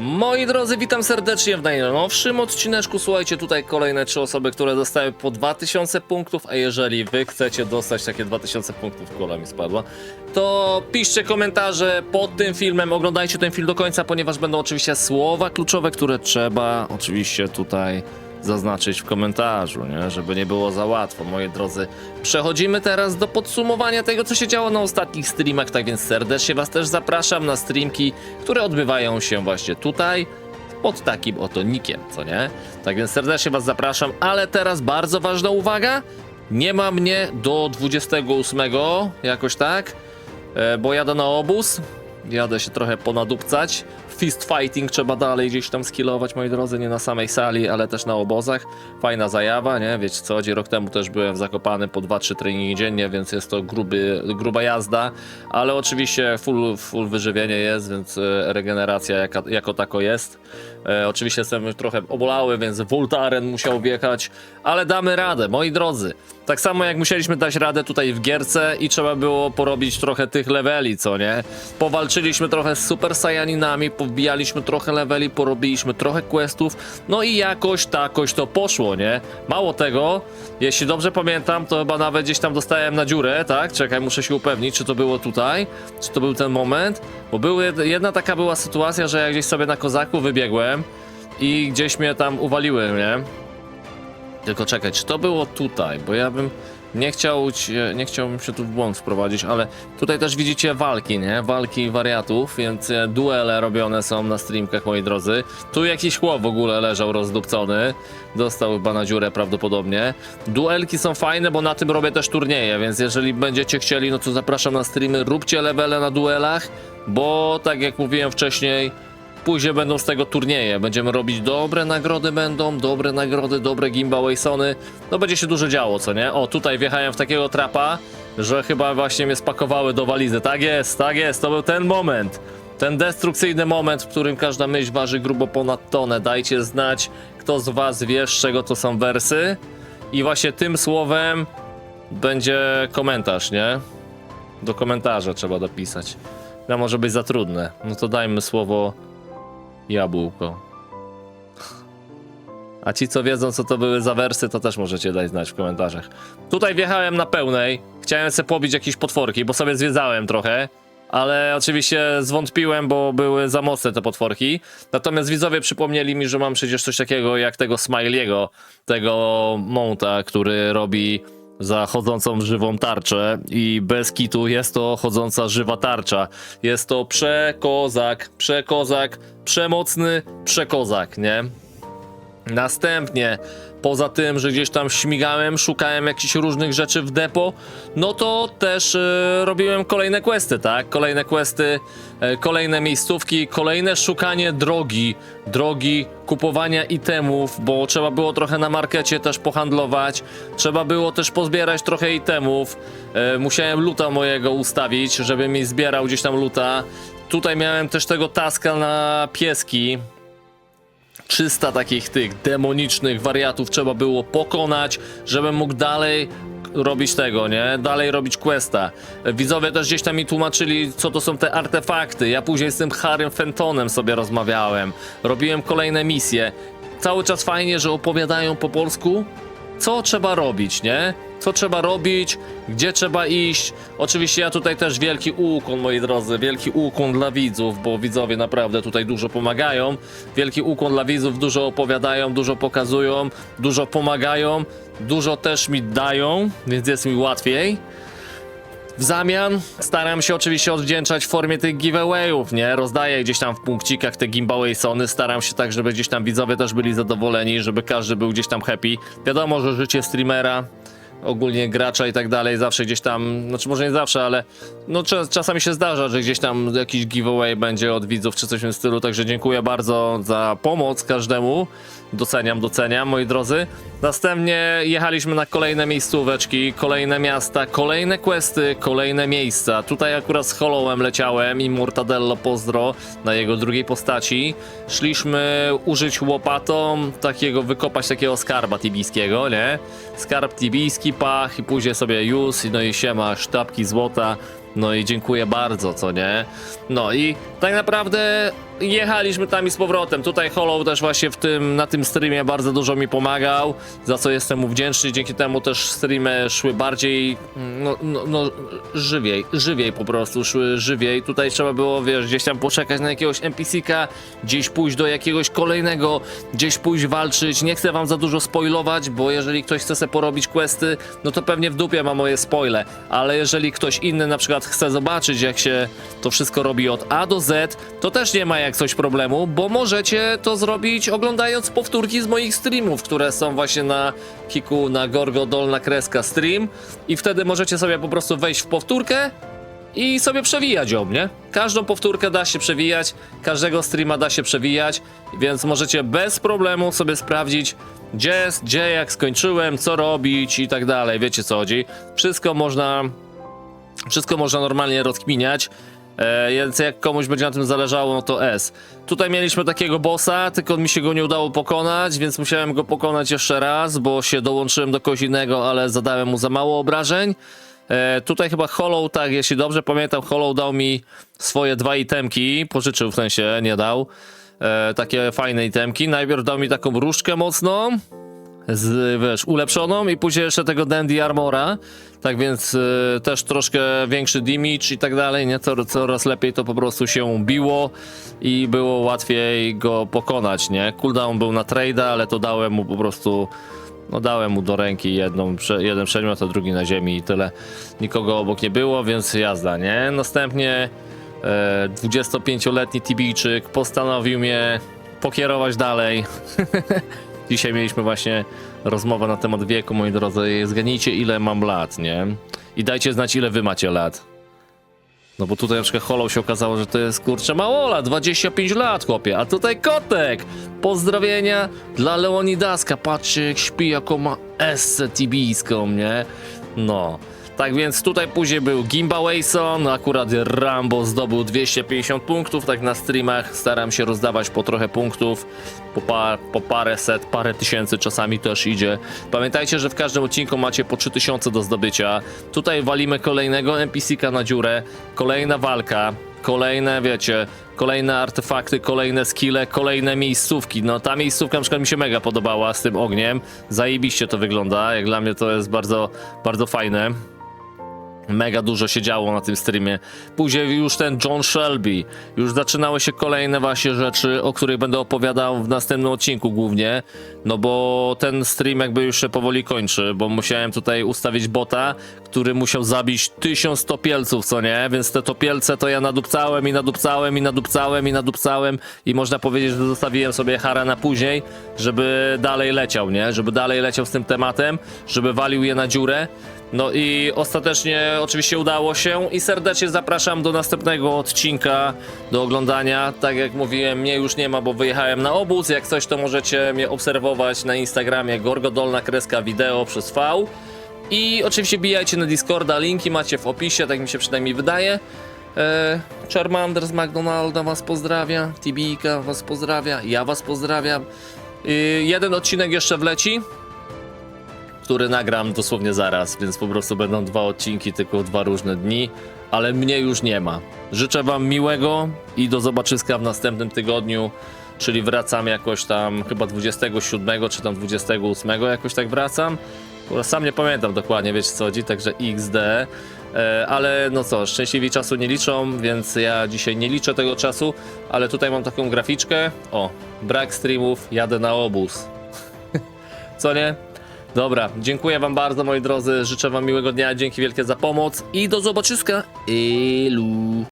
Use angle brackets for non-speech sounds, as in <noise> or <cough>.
Moi drodzy, witam serdecznie w najnowszym odcineczku. Słuchajcie, tutaj kolejne trzy osoby, które dostały po 2000 punktów, a jeżeli wy chcecie dostać takie 2000 punktów, kola mi spadła, to piszcie komentarze pod tym filmem, oglądajcie ten film do końca, ponieważ będą oczywiście słowa kluczowe, które trzeba oczywiście tutaj zaznaczyć w komentarzu, nie? żeby nie było za łatwo, moi drodzy. Przechodzimy teraz do podsumowania tego, co się działo na ostatnich streamach, tak więc serdecznie Was też zapraszam na streamki, które odbywają się właśnie tutaj, pod takim oto nikiem, co nie? Tak więc serdecznie Was zapraszam, ale teraz bardzo ważna uwaga, nie ma mnie do 28 jakoś tak, e, bo jadę na obóz, jadę się trochę ponadupcać. Fist fighting trzeba dalej gdzieś tam skillować, moi drodzy, nie na samej sali, ale też na obozach. Fajna zajawa, nie? Wiecie co chodzi, rok temu też byłem zakopany po 2-3 treningi dziennie, więc jest to gruby, gruba jazda, ale oczywiście full, full wyżywienie jest, więc e, regeneracja jaka, jako tako jest. E, oczywiście jestem trochę obolały, więc Voltaren musiał wjechać, ale damy radę, moi drodzy. Tak samo jak musieliśmy dać radę tutaj w gierce i trzeba było porobić trochę tych leveli, co nie? Powalczyliśmy trochę z Super Saiyaninami, powbijaliśmy trochę leveli, porobiliśmy trochę questów, no i jakoś takoś to poszło, nie? Mało tego, jeśli dobrze pamiętam, to chyba nawet gdzieś tam dostałem na dziurę, tak? Czekaj, muszę się upewnić, czy to było tutaj, czy to był ten moment, bo były, jedna taka była sytuacja, że ja gdzieś sobie na kozaku wybiegłem i gdzieś mnie tam uwaliły, nie? Tylko czekaj, czy to było tutaj? Bo ja bym nie chciał, nie chciałbym się tu w błąd wprowadzić, ale tutaj też widzicie walki, nie? Walki wariatów, więc e, duele robione są na streamkach, moi drodzy. Tu jakiś chłop w ogóle leżał rozdupcony. Dostał chyba na dziurę prawdopodobnie. Duelki są fajne, bo na tym robię też turnieje, więc jeżeli będziecie chcieli, no to zapraszam na streamy, róbcie levele na duelach, bo tak jak mówiłem wcześniej, Później będą z tego turnieje. Będziemy robić dobre nagrody będą, dobre nagrody, dobre gimbawasony. No będzie się dużo działo, co nie? O, tutaj wjechałem w takiego trapa, że chyba właśnie mnie spakowały do walizy. Tak jest, tak jest, to był ten moment. Ten destrukcyjny moment, w którym każda myśl waży grubo ponad tonę. Dajcie znać, kto z was wie, z czego to są wersy. I właśnie tym słowem będzie komentarz, nie? Do komentarza trzeba dopisać. No może być za trudne. No to dajmy słowo jabłko. A ci, co wiedzą, co to były za wersy, to też możecie dać znać w komentarzach. Tutaj wjechałem na pełnej. Chciałem sobie pobić jakieś potworki, bo sobie zwiedzałem trochę. Ale oczywiście zwątpiłem, bo były za mocne te potworki. Natomiast widzowie przypomnieli mi, że mam przecież coś takiego jak tego Smiley'ego, tego Monta, który robi za chodzącą żywą tarczę i bez kitu jest to chodząca żywa tarcza. Jest to przekozak, przekozak, przemocny przekozak, nie? Następnie, poza tym, że gdzieś tam śmigałem, szukałem jakichś różnych rzeczy w depo, no to też e, robiłem kolejne questy, tak? Kolejne questy, e, kolejne miejscówki, kolejne szukanie drogi, drogi kupowania itemów, bo trzeba było trochę na markecie też pohandlować, trzeba było też pozbierać trochę itemów, e, musiałem luta mojego ustawić, żeby mi zbierał gdzieś tam luta. Tutaj miałem też tego taska na pieski, 300 takich tych demonicznych wariatów trzeba było pokonać, żebym mógł dalej robić tego, nie? Dalej robić questa. Widzowie też gdzieś tam mi tłumaczyli, co to są te artefakty. Ja później z tym Harrym Fentonem sobie rozmawiałem. Robiłem kolejne misje. Cały czas fajnie, że opowiadają po polsku, co trzeba robić, nie? Co trzeba robić, gdzie trzeba iść. Oczywiście ja tutaj też wielki ukłon, moi drodzy, wielki ukłon dla widzów, bo widzowie naprawdę tutaj dużo pomagają. Wielki ukłon dla widzów, dużo opowiadają, dużo pokazują, dużo pomagają, dużo też mi dają, więc jest mi łatwiej. W zamian staram się oczywiście odwdzięczać w formie tych giveawayów, nie? Rozdaję gdzieś tam w punkcikach te gimbaway-sony, staram się tak, żeby gdzieś tam widzowie też byli zadowoleni, żeby każdy był gdzieś tam happy. Wiadomo, że życie streamera, ogólnie gracza i tak dalej, zawsze gdzieś tam, znaczy może nie zawsze, ale no czas, czasami się zdarza, że gdzieś tam jakiś giveaway będzie od widzów czy coś w tym stylu, także dziękuję bardzo za pomoc każdemu. Doceniam, doceniam, moi drodzy. Następnie jechaliśmy na kolejne miejscóweczki, kolejne miasta, kolejne questy, kolejne miejsca. Tutaj akurat z Hollowem leciałem i Mortadello pozdro na jego drugiej postaci. Szliśmy użyć łopatą, takiego wykopać takiego skarba tibijskiego, nie? Skarb tibijski, pach i później sobie już, no i siema, sztabki złota. No i dziękuję bardzo, co nie? No i tak naprawdę jechaliśmy tam i z powrotem. Tutaj Hollow też właśnie w tym, na tym streamie bardzo dużo mi pomagał, za co jestem mu wdzięczny. Dzięki temu też streamy szły bardziej, no, no, no żywiej, żywiej po prostu, szły żywiej. Tutaj trzeba było, wiesz, gdzieś tam poczekać na jakiegoś NPC-ka, gdzieś pójść do jakiegoś kolejnego, gdzieś pójść walczyć. Nie chcę wam za dużo spoilować, bo jeżeli ktoś chce sobie porobić questy, no to pewnie w dupie ma moje spoile, ale jeżeli ktoś inny na przykład chce zobaczyć, jak się to wszystko robi od A do Z, to też nie ma jak coś problemu, bo możecie to zrobić oglądając powtórki z moich streamów, które są właśnie na Kiku, na Gorgo Dolna Kreska Stream i wtedy możecie sobie po prostu wejść w powtórkę i sobie przewijać ją, nie? Każdą powtórkę da się przewijać, każdego streama da się przewijać, więc możecie bez problemu sobie sprawdzić, gdzie, gdzie jak skończyłem, co robić i tak dalej, wiecie co chodzi. Wszystko można, wszystko można normalnie rozkminiać. E, więc jak komuś będzie na tym zależało, no to S. Tutaj mieliśmy takiego bossa, tylko mi się go nie udało pokonać, więc musiałem go pokonać jeszcze raz, bo się dołączyłem do kogoś ale zadałem mu za mało obrażeń. E, tutaj chyba Hollow, tak, jeśli dobrze pamiętam, Hollow dał mi swoje dwa itemki, pożyczył w sensie, nie dał. E, takie fajne itemki. Najpierw dał mi taką różdżkę mocną, z, wiesz, ulepszoną i później jeszcze tego Dandy Armora. Tak więc y, też troszkę większy damage i tak dalej, nie? Cor, coraz lepiej to po prostu się biło i było łatwiej go pokonać, nie? Cooldown był na trade'a, ale to dałem mu po prostu no dałem mu do ręki jedną, jeden przedmiot, a drugi na ziemi i tyle. Nikogo obok nie było, więc jazda, nie? Następnie e, 25-letni Tibijczyk postanowił mnie pokierować dalej. <laughs> Dzisiaj mieliśmy właśnie rozmowę na temat wieku, moi drodzy. Zgadnijcie, ile mam lat, nie? I dajcie znać, ile wy macie lat. No bo tutaj na przykład Hollow się okazało, że to jest kurczę małola, 25 lat, chłopie. A tutaj kotek! Pozdrowienia dla Leonidaska. Patrzcie, jak śpi, jaką ma essę tibijską, nie? No. Tak więc tutaj później był Gimba Wayson, akurat Rambo zdobył 250 punktów, tak na streamach staram się rozdawać po trochę punktów, po, pa, po parę set, parę tysięcy czasami też idzie. Pamiętajcie, że w każdym odcinku macie po 3000 do zdobycia. Tutaj walimy kolejnego NPC-ka na dziurę, kolejna walka, kolejne, wiecie, kolejne artefakty, kolejne skille, kolejne miejscówki. No ta miejscówka na przykład mi się mega podobała z tym ogniem. Zajebiście to wygląda, jak dla mnie to jest bardzo, bardzo fajne. Mega dużo się działo na tym streamie. Później już ten John Shelby. Już zaczynały się kolejne właśnie rzeczy, o których będę opowiadał w następnym odcinku głównie. No bo ten stream jakby już się powoli kończy, bo musiałem tutaj ustawić bota, który musiał zabić 1100 topielców, co nie? Więc te topielce to ja nadupcałem i nadupcałem i nadupcałem i nadupcałem i można powiedzieć, że zostawiłem sobie Hara na później, żeby dalej leciał, nie? Żeby dalej leciał z tym tematem, żeby walił je na dziurę. No i ostatecznie oczywiście udało się i serdecznie zapraszam do następnego odcinka do oglądania. Tak jak mówiłem, mnie już nie ma, bo wyjechałem na obóz. Jak coś, to możecie mnie obserwować na Instagramie Gorgodolna Kreska Wideo przez V. I oczywiście bijajcie na Discorda, linki macie w opisie, tak mi się przynajmniej wydaje. E, Charmander z McDonalda was pozdrawia, Tibika was pozdrawia, ja was pozdrawiam. Jeden odcinek jeszcze wleci, który nagram dosłownie zaraz, więc po prostu będą dwa odcinki, tylko dwa różne dni, ale mnie już nie ma. Życzę wam miłego i do zobaczyska w następnym tygodniu, czyli wracam jakoś tam chyba 27 czy tam 28 jakoś tak wracam. Sam nie pamiętam dokładnie, wiecie co chodzi, także XD. E, ale no co, szczęśliwi czasu nie liczą, więc ja dzisiaj nie liczę tego czasu, ale tutaj mam taką graficzkę. O, brak streamów, jadę na obóz. <laughs> Co nie? Dobra, dziękuję wam bardzo moi drodzy, życzę wam miłego dnia, dzięki wielkie za pomoc i do zobaczyska. Elu.